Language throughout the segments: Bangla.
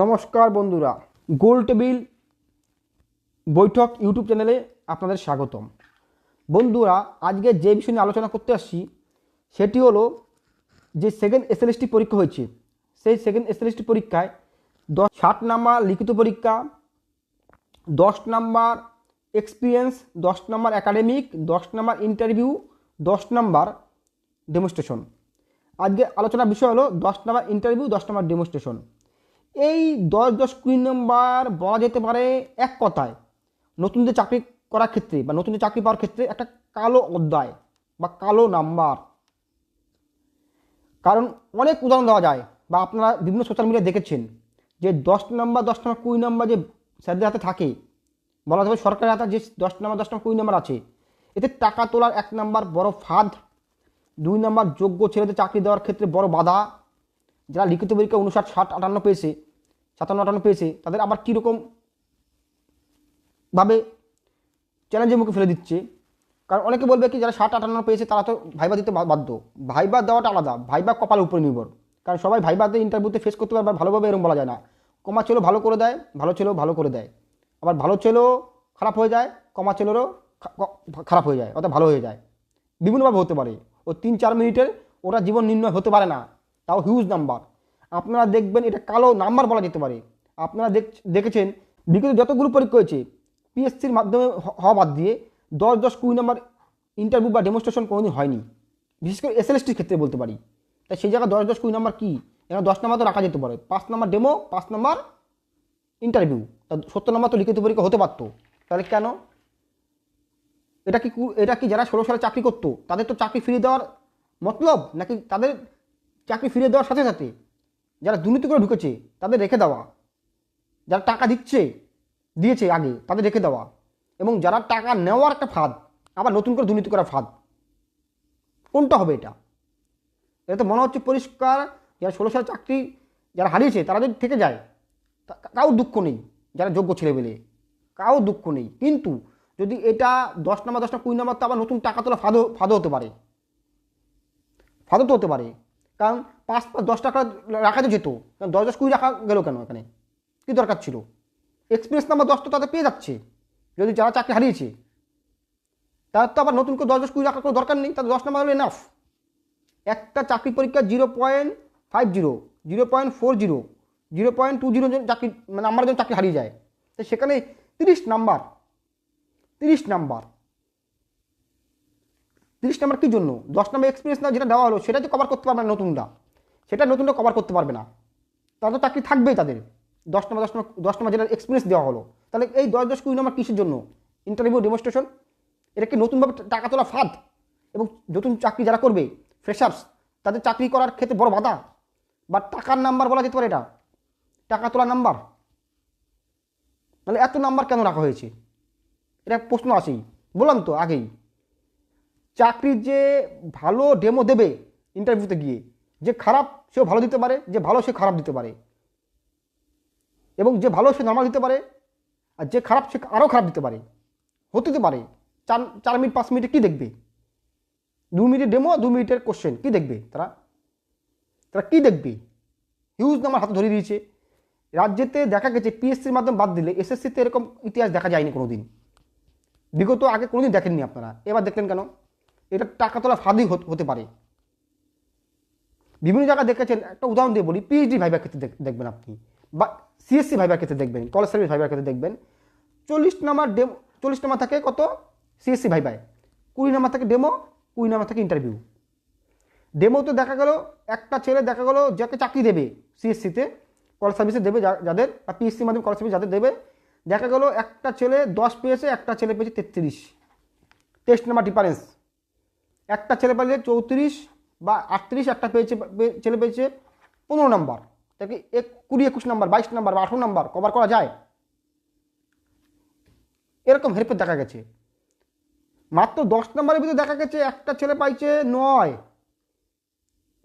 নমস্কার বন্ধুরা। গোল টেবিল বৈঠক ইউটিউব চ্যানেলে আপনাদের স্বাগতম। বন্ধুরা, আজকে যে বিষয় নিয়ে আলোচনা করতে আসছি, সেটি হলো যে সেকেন্ড এসএলএসটি পরীক্ষা হয়েছে। সেই সেকেন্ড এসএলএসটি পরীক্ষায় দশ ষাট নাম্বার লিখিত পরীক্ষা, দশ নাম্বার এক্সপিরিয়েন্স দশ নাম্বার একাডেমিক দশ নাম্বার ইন্টারভিউ দশ নাম্বার ডেমনস্ট্রেশন আজকে আলোচনার বিষয় হলো দশ নাম্বার ইন্টারভিউ দশ নাম্বার ডেমনস্ট্রেশন এই দশ দশ কুড়ি নাম্বার বলা যেতে পারে এক কথায় নতুনদের চাকরি করার ক্ষেত্রে বা নতুনদের চাকরি পাওয়ার ক্ষেত্রে একটা কালো অধ্যায় বা কালো নাম্বার। কারণ অনেক উদাহরণ দেওয়া যায় বা আপনারা বিভিন্ন সোশ্যাল মিডিয়ায় দেখেছেন যে দশ নম্বর দশ নম্বর, কুড়ি নম্বর যে স্যারদের হাতে থাকে, বলা যাবে সরকারের হাতে যে দশ নম্বর দশ নম্বর, কুড়ি নম্বর আছে, এতে টাকা তোলার এক নম্বর বড় ফাঁদ, দুই নম্বর যোগ্য ছেলেদের চাকরি দেওয়ার ক্ষেত্রে বড় বাধা, যারা লিখিত পরীক্ষা উনষাট ষাট, আটান্ন পেয়েছে সাতান্ন আটান্ন পেয়েছে, তাদের আবার কীরকম ভাবে চ্যালেঞ্জের মুখে ফেলে দিচ্ছে। কারণ অনেকে বলবে কি, যারা ষাট আটান্ন পেয়েছে, তারা তো ভাইবা দিতে বাধ্য। ভাইবা দেওয়াটা আলাদা ভাইবা কপালের উপরে নির্ভর। কারণ সবাই ভাইবাতে ইন্টারভিউতে ফেস করতে পারবে ভালোভাবে এরকম বলা যায় না। কমা ছেলেও ভালো করে দেয়, ভালো ছেলেও ভালো করে দেয়। আবার ভালো ছেলেও খারাপ হয়ে যায়, কমা ছেলেরও খারাপ হয়ে যায়, অর্থাৎ ভালো হয়ে যায়। বিভিন্নভাবে হতে পারে। ও তিন চার মিনিটের ওরা জীবন নির্ণয় হতে পারে না, তাও হিউজ নাম্বার আপনারা দেখবেন এটা কালো নাম্বার বলা যেতে পারে। আপনারা দেখ- দেখেছেন, বিগত যতগুলো পরীক্ষা হয়েছে পিএসসির মাধ্যমে হওয়া বাদ দিয়ে দশ দশ কুড়ি নাম্বার ইন্টারভিউ বা ডেমনস্ট্রেশন কোনোদিন হয়নি। বিশেষ করে এসএলএসটির ক্ষেত্রে বলতে পারি। তাই সেই জায়গায় দশ দশ কুড়ি নাম্বার কী? এখানে দশ নাম্বার তো রাখা যেতে পারে। পাঁচ নাম্বার ডেমো পাঁচ নাম্বার ইন্টারভিউ তা সত্তর নাম্বার তো লিখিত পরীক্ষা হতে পারতো। তাহলে কেন? এটা কি এটা কি যারা ষোলো সালে চাকরি করতো, তাদের তো চাকরি ফিরিয়ে দেওয়ার মতলব? নাকি তাদের চাকরি ফিরিয়ে দেওয়ার সাথে সাথে যারা দুর্নীতি করে ঢুকেছে, তাদের রেখে দেওয়া। যারা টাকা দিচ্ছে, দিয়েছে আগে, তাদের রেখে দেওয়া। এবং যারা টাকা নেওয়ার একটা ফাঁদ, আবার নতুন করে দুর্নীতি করার ফাঁদ। কোনটা হবে এটা? এটা তো মনে হচ্ছে পরিষ্কার, যারা ষোলো সালে চাকরি যারা হারিয়েছে, তারা যদি থেকে যায় কারোর দুঃখ নেই, যারা যোগ্য ছেলে পেলে কারোর দুঃখ নেই। কিন্তু যদি এটা দশ নম্বর দশটা কুড়ি নম্বর তো আবার নতুন টাকা তোলা ফাঁদও ফাঁদও হতে পারে। ফাঁদও তো হতে পারে। কারণ পাঁচ দশ টাকা রাখা যেত। দশ দশ কুড়ি রাখা গেল কেন এখানে? কী দরকার ছিল? এক্সপিরিয়েন্স নাম্বার দশ তো তাদের পেয়ে যাচ্ছে। যদি যারা চাকরি হারিয়েছে, তার তো আবার নতুন করে দশ দশ কুড়ি রাখার কোনো দরকার নেই তাদের দশ নাম্বার হলে এনাফ একটা চাকরি পরীক্ষা zero point five zero zero point four zero zero point two zero চাকরি মানে নাম্বারের জন্য চাকরি হারিয়ে যায়। তো সেখানে তিরিশ নাম্বার তিরিশ নাম্বার তিরিশ নাম্বার কী জন্য? দশ নাম্বার এক্সপিরিয়েন্স না যেটা দেওয়া হলো, সেটা তো কভার করতে পারবে না নতুনটা সেটা নতুনটা কভার করতে পারবে না। তারা তো চাকরি থাকবেই তাদের। দশ নম্বর দশ নম্বর দশ নম্বর যেটা এক্সপিরিয়েন্স দেওয়া হলো। তাহলে এই দশ দশ, কুড়ি নম্বর কিসের জন্য? ইন্টারভিউ ডেমনস্ট্রেশন এটা কি নতুনভাবে টাকা তোলা ফাঁদ? এবং নতুন চাকরি যারা করবে ফ্রেশার্স তাদের চাকরি করার ক্ষেত্রে বড় বাধা? বা টাকার নাম্বার বলা যেতে পারে এটা। টাকা তোলার নাম্বার তাহলে এত নাম্বার কেন রাখা হয়েছে? এটা প্রশ্ন আসেই। বললাম তো আগেই। চাকরির যে ভালো ডেমো দেবে ইন্টারভিউতে গিয়ে যে খারাপ সেও ভালো দিতে পারে, যে ভালো সে খারাপ দিতে পারে। এবং যে ভালো সে নর্মাল দিতে পারে, আর যে খারাপ সে আরও খারাপ দিতে পারে। হতে পারে। চার চার মিনিট, পাঁচ মিনিটে কী দেখবে? দু মিনিটের ডেমো দু মিনিটের কোশ্চেন কী দেখবে তারা? তারা কী দেখবে? হিউজ নাম্বার হাতে ধরিয়ে দিয়েছে। রাজ্যেতে দেখা গেছে পিএসসির মাধ্যমে বাদ দিলে এসএসসিতে এরকম ইতিহাস দেখা যায়নি কোনো দিন বিগত আগে কোনোদিন দেখেননি আপনারা। এবার দেখলেন কেন? এটা টাকা তোলা হত- হতে পারে। বিভিন্ন জায়গায় দেখেছেন, একটা উদাহরণ দিয়ে বলি পিএইচডি ভাইবার ক্ষেত্রে দেখবেন আপনি, বা সিএসসি ভাইবার ক্ষেত্রে দেখবেন কলেজ সার্ভিস ভাইবার ক্ষেত্রে দেখবেন। চল্লিশ নাম্বার ডেমো চল্লিশ নাম্বার থাকে কত? সিএসসি ভাইবায় কুড়ি নাম্বার থাকে ডেমো কুড়ি নাম্বার থাকে ইন্টারভিউ ডেমোতে দেখা গেল, একটা ছেলে দেখা গেল যাকে চাকরি দেবে সিএসসিতে কলেজ সার্ভিসে দেবে যাদের, বা পিএসসি মাধ্যমে কলেজ সার্ভিস যাদের দেবে। দেখা গেল একটা ছেলে দশ পেয়েছে, একটা ছেলে পেয়েছে তেত্রিশ। টেস্ট নাম্বার ডিফারেন্স একটা ছেলে পেয়েছে চৌত্রিশ বা আটত্রিশ একটা পেয়েছে ছেলে পেয়েছে পনেরো নম্বর। তাকে এক, কুড়ি, একুশ নম্বর, বাইশ নম্বর বা আঠারো নাম্বার কভার করা যায়? এরকম হেরফের দেখা গেছে। মাত্র দশ নম্বরের ভিতরে দেখা গেছে একটা ছেলে পাইছে নয়,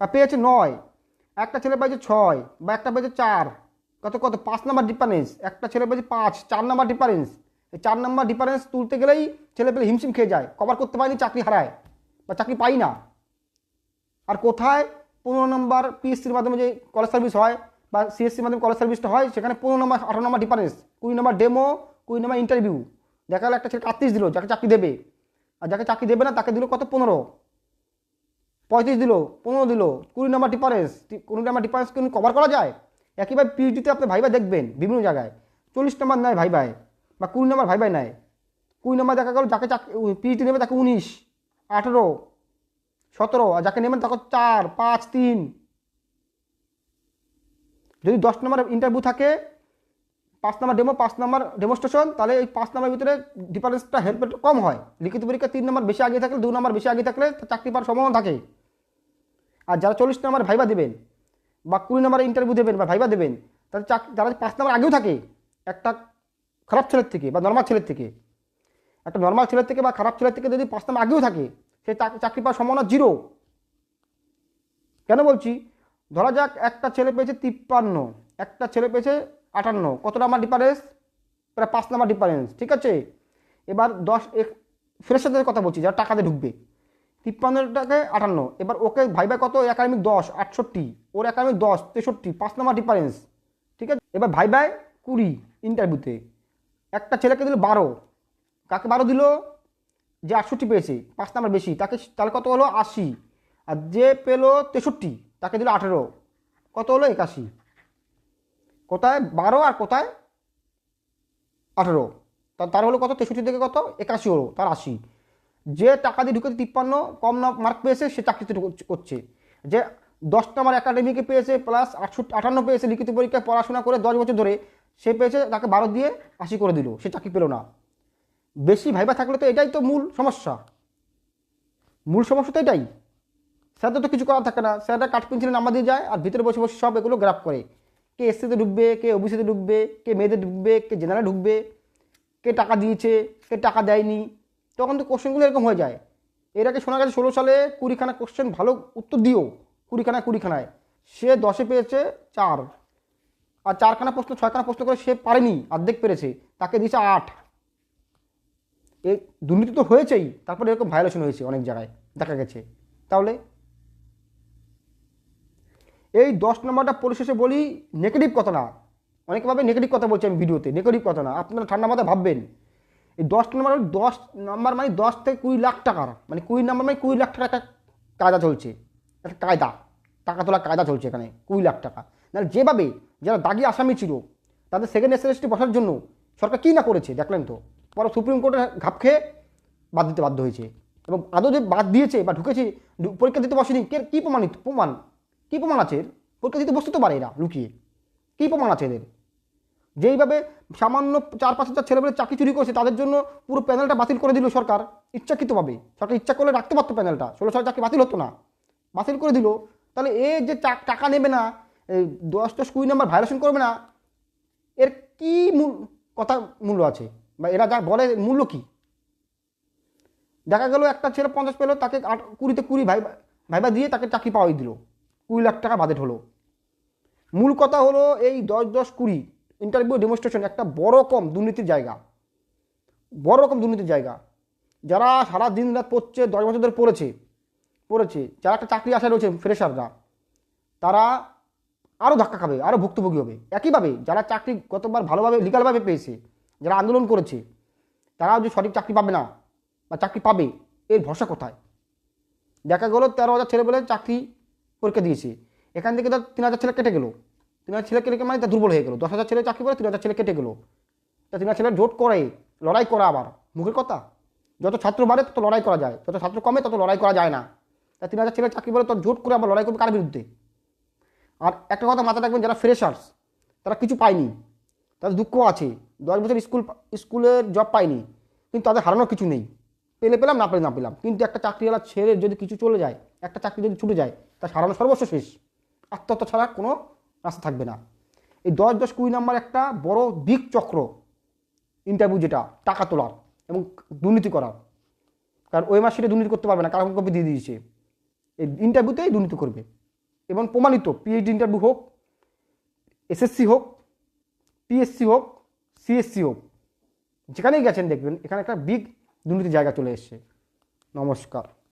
বা পেয়েছে নয়, একটা ছেলে পাইছে ছয়, বা একটা পেয়েছে চার। কত কত? পাঁচ নাম্বার ডিফারেন্স একটা ছেলে পেয়েছে পাঁচ, চার নাম্বার ডিফারেন্স এই চার নাম্বার ডিফারেন্স তুলতে গেলেই ছেলে পেলে হিমশিম খেয়ে যায়, কভার করতে পারেনি, চাকরি হারায়, বা চাকরি পাই না। আর কোথায় পনেরো নম্বর পিএসসির মাধ্যমে যে কলেজ সার্ভিস হয় বা সিএসসি মাধ্যমে কলেজ সার্ভিসটা হয়, সেখানে পনেরো নম্বর, আঠারো নম্বর ডিফারেন্স কুড়ি নম্বর ডেমো কুড়ি নম্বর ইন্টারভিউ দেখা গেলো একটা ছেলে আটত্রিশ দিল, যাকে চাকরি দেবে। আর যাকে চাকরি দেবে না, তাকে দিল কত? পনেরো। পঁয়ত্রিশ দিল, পনেরো দিল। কুড়ি নম্বর ডিফারেন্স কুড়ি নম্বর ডিফারেন্স কিন্তু কভার করা যায়? একইভাবে পিএইচডিতে আপনি ভাইবা দেখবেন, বিভিন্ন জায়গায়। চল্লিশ নম্বর নেয় ভাইবায় বা কুড়ি নম্বর ভাইবাই নেয়। কুড়ি নম্বর দেখা গেল যাকে চাকরি পিএইচডি নেবে তাকে উনিশ, আঠেরো। সতেরো, আর যাকে নেবেন তাকে চার, পাঁচ, তিন। যদি দশ নম্বর ইন্টারভিউ থাকে, পাঁচ নম্বর ডেমো পাঁচ নম্বর ডেমোস্ট্রেশন তাহলে এই পাঁচ নম্বরের ভিতরে ডিফারেন্সটা হেল্প কম হয়। লিখিত পরীক্ষা তিন নম্বর বেশি আগে থাকলে, দু নম্বর বেশি আগে থাকলে চাকরি পাওয়ার সম্ভাবনা থাকে। আর যারা চল্লিশ নম্বর ভাইবা দেবেন, বা কুড়ি নম্বর ইন্টারভিউ দেবেন, বা ভাইবা দেবেন, তাদের চাক, যারা পাঁচ নম্বর আগেও থাকে, একটা খারাপ ছেলের থেকে, বা নর্মাল ছেলের থেকে, একটা নর্মাল ছেলের থেকে বা খারাপ ছেলের থেকে যদি পাঁচ নম্বর আগেও থাকে সে চাক- চাকরি পাওয়ার সম্ভাবনা জিরো কেন বলছি? ধরা যাক একটা ছেলে পেয়েছে তিপ্পান্ন, একটা ছেলে পেয়েছে আটান্ন। কত নাম্বার ডিফারেন্স প্রায় পাঁচ নাম্বার ডিফারেন্স ঠিক আছে? এবার দশ এক ফ্রেশারদের কথা বলছি, যারা টাকাতে ঢুকবে। তিপ্পান্নটাকে আটান্ন, এবার ওকে ভাইবা কত? একাডেমিক দশ, আটষট্টি। ওর একাডেমিক দশ, তেষট্টি, পাঁচ নাম্বার ডিফারেন্স ঠিক আছে? এবার ভাইবাই কুড়ি ইন্টারভিউতে একটা ছেলেকে দিল বারো। কাকে বারো দিল? যে আটষট্টি পেয়েছে, পাঁচ নাম্বার বেশি, তাকে তাহলে কত হলো? আশি। আর যে পেল তেষট্টি, তাকে দিল আঠেরো। কত হলো? একাশি। কোথায়? বারো আর কোথায়? আঠেরো। তার হলো কত? তেষট্টি থেকে কত? একাশি হলো, তার আশি। যে টাকা দিয়ে ঢুকেছে তিপ্পান্ন, কম মার্ক পেয়েছে, সে চাকরিতে করছে। যে দশ নম্বর একাডেমিকে পেয়েছে প্লাস আটষট্টি আটান্ন পেয়েছে লিখিত পরীক্ষায় পড়াশোনা করে দশ বছর ধরে, সে পেয়েছে, তাকে বারো দিয়ে আশি করে দিল, সে চাকরি পেল না। বেশি ভাইবা থাকলে তো এটাই তো মূল সমস্যা। মূল সমস্যা তো এটাই। স্যারদের তো কিছু করার থাকে না। স্যাররা কাঠ পেন্সিলে নাম্বার দিয়ে যায় আর ভিতরে বসে বসে সব এগুলো গ্রাফ করে। কে এসসিতে ঢুকবে, কে ওবিসিতে ঢুকবে, কে মেয়েদের ঢুকবে, কে জেনারে ঢুকবে, কে টাকা দিয়েছে, কে টাকা দেয়নি। তখন তো কোশ্চেনগুলো এরকম হয়ে যায়। এর আগে শোনা গেছে ষোলো সালে কুড়িখানা কোশ্চেন ভালো উত্তর দিও, কুড়িখানায় কুড়িখানায়। সে দশে পেয়েছে চার। আর চারখানা প্রশ্ন, ছয়খানা প্রশ্ন করে সে পারেনি, অর্ধেক পেরেছে। তাকে দিয়েছে আট। এই দুর্নীতি তো হয়েছেই, তারপরে এরকম ভায়োলেশন হয়েছে অনেক জায়গায়, দেখা গেছে। তাহলে এই দশ নম্বরটা পরিশেষে বলি নেগেটিভ কথা না। অনেকে ভাবে নেগেটিভ কথা বলছি আমি ভিডিওতে নেগেটিভ কথা না। আপনারা ঠান্ডা মাথায় ভাববেন। এই দশ নম্বর দশ নম্বর মানে দশ থেকে কুড়ি লাখ টাকার মানে কুড়ি নম্বর মানে কুড়ি লাখ টাকা একটা কায়দা চলছে, একটা কায়দা, টাকা তোলার কায়দা চলছে এখানে, কুড়ি লাখ টাকা। নাহলে যেভাবে যারা দাগি আসামি ছিল, তাদের সেকেন্ড এসএসটি বসার জন্য সরকার কী না করেছে, দেখলেন তো? পরে সুপ্রিম কোর্টে ঘাপ খেয়ে বাদ দিতে বাধ্য হয়েছে। এবং আদৌ যে বাদ দিয়েছে বা ঢুকেছে পরীক্ষা দিতে বসেনি, কে, কী প্রমাণিত, প্রমাণ? কী প্রমাণ আছে এর? পরীক্ষা দিতে বসতে তো পারে এরা লুকিয়ে। কী প্রমাণ আছে এদের? যেইভাবে সামান্য চার পাঁচ হাজার ছেলেমেয়ে চাকরি চুরি করেছে, তাদের জন্য পুরো প্যানেলটা বাতিল করে দিল সরকার, ইচ্ছাকৃতভাবে। সরকার ইচ্ছা করলে রাখতে পারতো প্যানেলটা, ষোলো সাল চাকরি বাতিল হতো না। বাতিল করে দিল। তাহলে এ যে টাকা নেবে না দশ দশ কুড়ি নাম্বার ভায়োলেশন করবে না, এর কী মূল কথা মূল্য আছে? বা এরা যা বলে মূল্য কি? দেখা গেল একটা ছেলে পঞ্চাশ পেল, তাকে আট, কুড়িতে কুড়ি ভাই, ভাইবা দিয়ে তাকে চাকরি পাওয়াই দিল। কুড়ি লাখ টাকা বাজেট হলো। মূল কথা হলো এই দশ দশ, কুড়ি ইন্টারভিউ ডেমনস্ট্রেশন একটা বড় রকম দুর্নীতির জায়গা। বড় রকম দুর্নীতির জায়গা। যারা সারা দিন রাত পড়ছে, দশ বছর ধরে পড়েছে পড়েছে, যারা একটা চাকরি আশায় রয়েছে ফ্রেশাররা তারা আরও ধাক্কা খাবে আরও ভুক্তভোগী হবে। একইভাবে যারা চাকরি কতবার ভালোভাবে লিগালভাবে পেয়েছে যারা আন্দোলন করেছে, তারাও যে সঠিক চাকরি পাবে না বা চাকরি পাবে, এর ভরসা কোথায়? দেখা গেলো তেরো হাজার ছেলে বলে চাকরি পরীক্ষা দিয়েছে। এখান থেকে তার তিন হাজার ছেলে কেটে গেলো। তিন হাজার ছেলে কেটে মানে তা দুর্বল হয়ে গেলো। দশ হাজার ছেলে চাকরি করে তিন হাজার ছেলে কেটে গেলো। তা তিন হাজার ছেলে জোট করে, লড়াই করা আবার। মুখের কথা? যত ছাত্র বাড়ে, তত লড়াই করা যায়। যত ছাত্র কমে, তত লড়াই করা যায় না। তা তিন হাজার ছেলে চাকরি বলে তো জোট করে আবার লড়াই করবে কার বিরুদ্ধে? আর একটা কথা মাথায় রাখবেন, যারা ফ্রেশার্স তারা কিছু পায়নি। তাদের দুঃখ আছে। দশ বছর স্কুল, স্কুলের জব পাইনি, কিন্তু তাদের হারানোর কিছু নেই। পেলে পেলাম, না পেলে না পেলাম। কিন্তু একটা চাকরিওয়ালা ছেড়ে যদি কিছু চলে যায়, একটা চাকরি যদি ছুটে যায়, তার হারানো সর্বস্ব শেষ। আত্মহত্যা ছাড়া কোনো রাস্তা থাকবে না। এই দশ দশ কুড়ি নাম্বার একটা বড় বিগ চক্র ইন্টারভিউ যেটা, টাকা তোলার এবং দুর্নীতি করার। কারণ ওই মাস দুর্নীতি করতে পারবে না কারণ কপি দিয়ে দিয়েছে। এই ইন্টারভিউতেই দুর্নীতি করবে। এবং প্রমাণিত পিএইচডি ইন্টারভিউ হোক এসএসসি হোক পিএসসি হোক সিএসসি হোক যেখানেই গেছেন দেখবেন এখানে একটা বিগ দুর্নীতির জায়গা চলে এসছে। নমস্কার।